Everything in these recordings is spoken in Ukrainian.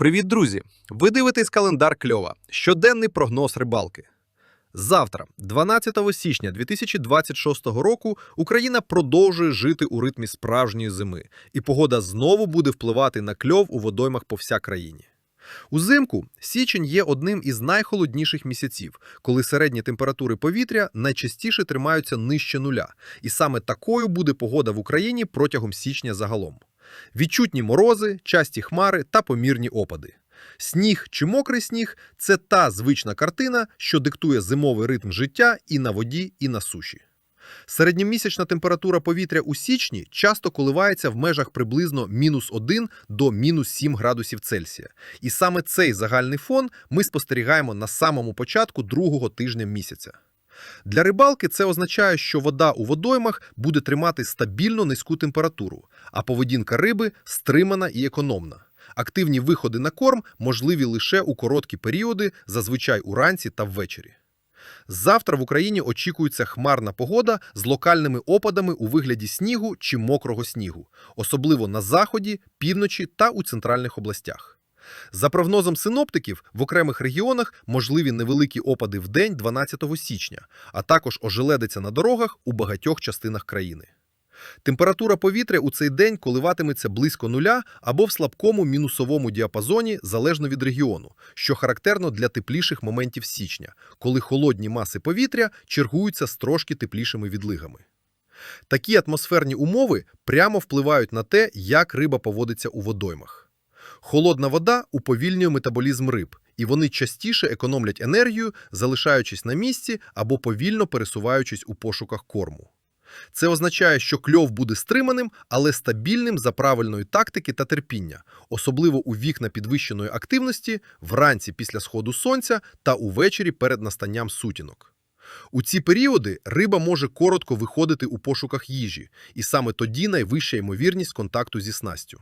Привіт, друзі! Ви дивитесь календар кльова. Щоденний прогноз рибалки. Завтра, 12 січня 2026 року, Україна продовжує жити у ритмі справжньої зими, і погода знову буде впливати на кльов у водоймах по вся країні. Узимку січень є одним із найхолодніших місяців, коли середні температури повітря найчастіше тримаються нижче нуля, і саме такою буде погода в Україні протягом січня загалом. Відчутні морози, часті хмари та помірні опади. Сніг чи мокрий сніг це та звична картина, що диктує зимовий ритм життя і на воді, і на суші. Середньомісячна температура повітря у січні часто коливається в межах приблизно мінус 1 до мінус 7 градусів Цельсія. І саме цей загальний фон ми спостерігаємо на самому початку другого тижня місяця. Для рибалки це означає, що вода у водоймах буде тримати стабільно низьку температуру, а поведінка риби стримана і економна. Активні виходи на корм можливі лише у короткі періоди, зазвичай уранці та ввечері. Завтра в Україні очікується хмарна погода з локальними опадами у вигляді снігу чи мокрого снігу, особливо на заході, півночі та у центральних областях. За прогнозом синоптиків, в окремих регіонах можливі невеликі опади в день 12 січня, а також ожеледиться на дорогах у багатьох частинах країни. Температура повітря у цей день коливатиметься близько нуля або в слабкому мінусовому діапазоні залежно від регіону, що характерно для тепліших моментів січня, коли холодні маси повітря чергуються з трошки теплішими відлигами. Такі атмосферні умови прямо впливають на те, як риба поводиться у водоймах. Холодна вода уповільнює метаболізм риб, і вони частіше економлять енергію, залишаючись на місці або повільно пересуваючись у пошуках корму. Це означає, що кльов буде стриманим, але стабільним за правильної тактики та терпіння, особливо у вікна підвищеної активності, вранці після сходу сонця та увечері перед настанням сутінок. У ці періоди риба може коротко виходити у пошуках їжі, і саме тоді найвища ймовірність контакту зі снастю.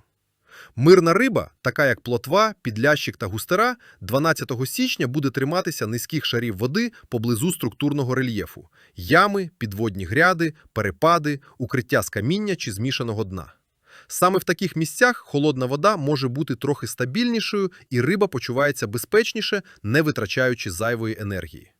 Мирна риба, така як плотва, підлящик та густера, 12 січня буде триматися низьких шарів води поблизу структурного рельєфу – ями, підводні гряди, перепади, укриття з каміння чи змішаного дна. Саме в таких місцях холодна вода може бути трохи стабільнішою і риба почувається безпечніше, не витрачаючи зайвої енергії.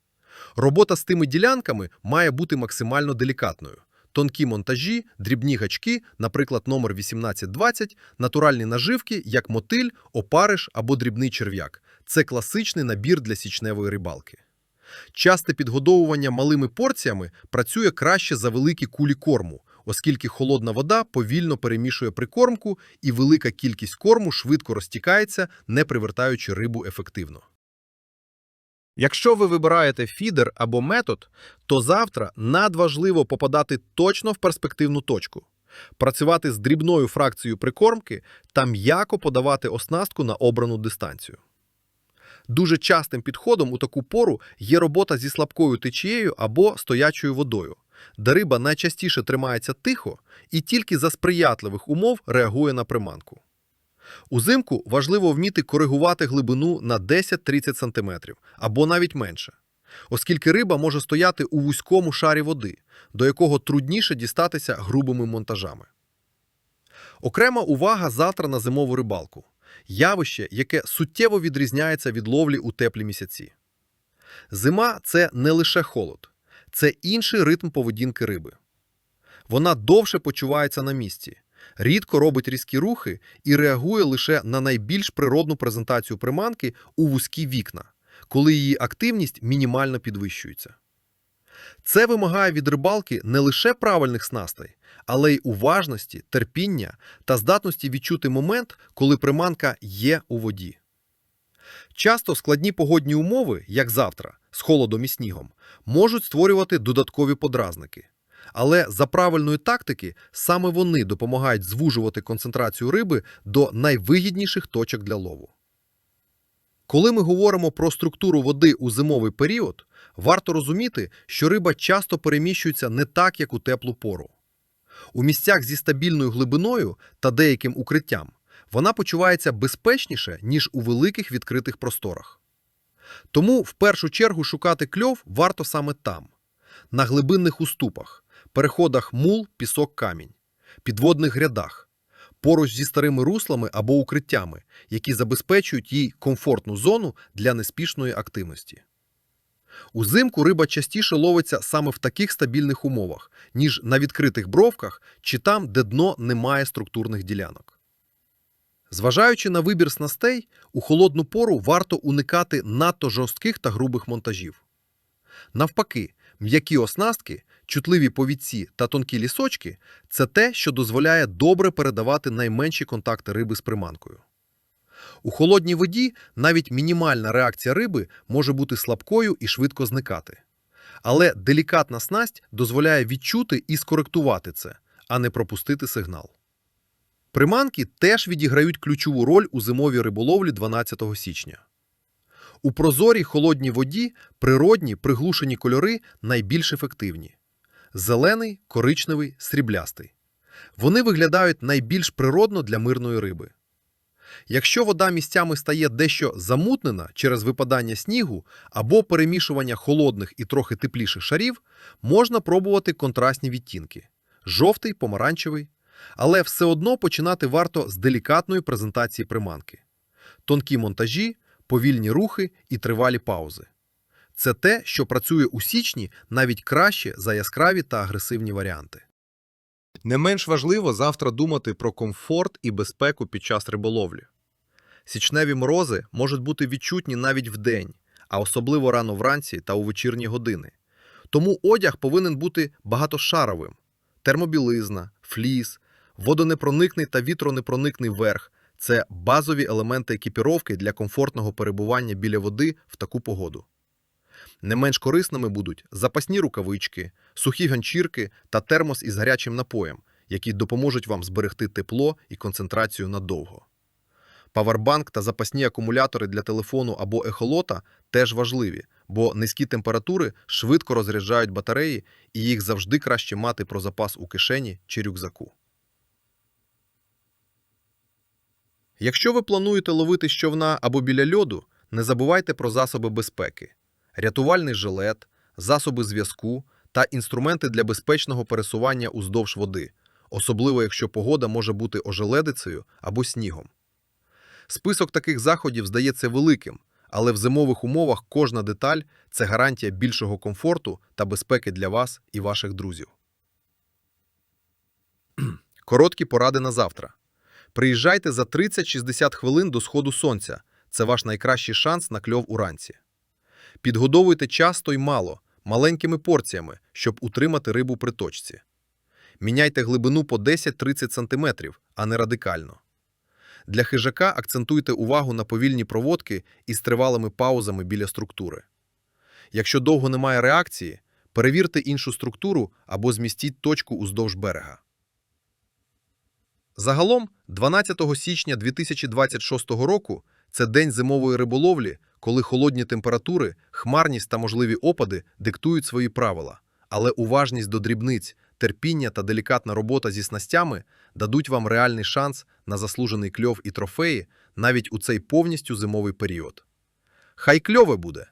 Робота з тими ділянками має бути максимально делікатною. Тонкі монтажі, дрібні гачки, наприклад, номер 1820, натуральні наживки, як мотиль, опариш або дрібний черв'як. Це класичний набір для січневої рибалки. Часте підгодовування малими порціями працює краще за великі кулі корму, оскільки холодна вода повільно перемішує прикормку і велика кількість корму швидко розтікається, не привертаючи рибу ефективно. Якщо ви вибираєте фідер або метод, то завтра надважливо попадати точно в перспективну точку, працювати з дрібною фракцією прикормки та м'яко подавати оснастку на обрану дистанцію. Дуже частим підходом у таку пору є робота зі слабкою течією або стоячою водою, де риба найчастіше тримається тихо і тільки за сприятливих умов реагує на приманку. Узимку важливо вміти коригувати глибину на 10-30 см або навіть менше, оскільки риба може стояти у вузькому шарі води, до якого трудніше дістатися грубими монтажами. Окрема увага завтра на зимову рибалку явище, яке суттєво відрізняється від ловлі у теплі місяці. Зима це не лише холод, це інший ритм поведінки риби. Вона довше почувається на місці, рідко робить різкі рухи і реагує лише на найбільш природну презентацію приманки у вузькі вікна, коли її активність мінімально підвищується. Це вимагає від рибалки не лише правильних снастей, але й уважності, терпіння та здатності відчути момент, коли приманка є у воді. Часто складні погодні умови, як завтра, з холодом і снігом, можуть створювати додаткові подразники. Але за правильної тактики саме вони допомагають звужувати концентрацію риби до найвигідніших точок для лову. Коли ми говоримо про структуру води у зимовий період, варто розуміти, що риба часто переміщується не так, як у теплу пору. У місцях зі стабільною глибиною та деяким укриттям вона почувається безпечніше, ніж у великих відкритих просторах. Тому в першу чергу шукати кльов варто саме там, на глибинних уступах, переходах мул, пісок, камінь, підводних грядах, поруч зі старими руслами або укриттями, які забезпечують їй комфортну зону для неспішної активності. Узимку риба частіше ловиться саме в таких стабільних умовах, ніж на відкритих бровках чи там, де дно не має структурних ділянок. Зважаючи на вибір снастей, у холодну пору варто уникати надто жорстких та грубих монтажів. Навпаки, м'які оснастки, чутливі повідці та тонкі лісочки це те, що дозволяє добре передавати найменші контакти риби з приманкою. У холодній воді навіть мінімальна реакція риби може бути слабкою і швидко зникати. Але делікатна снасть дозволяє відчути і скоректувати це, а не пропустити сигнал. Приманки теж відіграють ключову роль у зимовій риболовлі 12 січня. У прозорій холодній воді природні приглушені кольори найбільш ефективні: зелений, коричневий, сріблястий. Вони виглядають найбільш природно для мирної риби. Якщо вода місцями стає дещо замутнена через випадання снігу або перемішування холодних і трохи тепліших шарів, можна пробувати контрастні відтінки жовтий, помаранчевий. Але все одно починати варто з делікатної презентації приманки. Тонкі монтажі, повільні рухи і тривалі паузи. Це те, що працює у січні навіть краще за яскраві та агресивні варіанти. Не менш важливо завтра думати про комфорт і безпеку під час риболовлі. Січневі морози можуть бути відчутні навіть вдень, а особливо рано вранці та у вечірні години. Тому одяг повинен бути багатошаровим: термобілизна, фліс, водонепроникний та вітронепроникний верх це базові елементи екіпіровки для комфортного перебування біля води в таку погоду. Не менш корисними будуть запасні рукавички, сухі ганчірки та термос із гарячим напоєм, які допоможуть вам зберегти тепло і концентрацію надовго. Павербанк та запасні акумулятори для телефону або ехолота теж важливі, бо низькі температури швидко розряджають батареї і їх завжди краще мати про запас у кишені чи рюкзаку. Якщо ви плануєте ловити з човна або біля льоду, не забувайте про засоби безпеки: рятувальний жилет, засоби зв'язку та інструменти для безпечного пересування уздовж води, особливо якщо погода може бути ожеледицею або снігом. Список таких заходів здається великим, але в зимових умовах кожна деталь це гарантія більшого комфорту та безпеки для вас і ваших друзів. Короткі поради на завтра. Приїжджайте за 30-60 хвилин до сходу сонця. Це ваш найкращий шанс на кльов уранці. Підгодовуйте часто й мало, маленькими порціями, щоб утримати рибу при точці. Міняйте глибину по 10-30 см, а не радикально. Для хижака акцентуйте увагу на повільні проводки із тривалими паузами біля структури. Якщо довго немає реакції, перевірте іншу структуру або змістіть точку уздовж берега. Загалом, 12 січня 2026 року це день зимової риболовлі, коли холодні температури, хмарність та можливі опади диктують свої правила, але уважність до дрібниць, терпіння та делікатна робота зі снастями дадуть вам реальний шанс на заслужений кльов і трофеї навіть у цей повністю зимовий період. Хай кльове буде!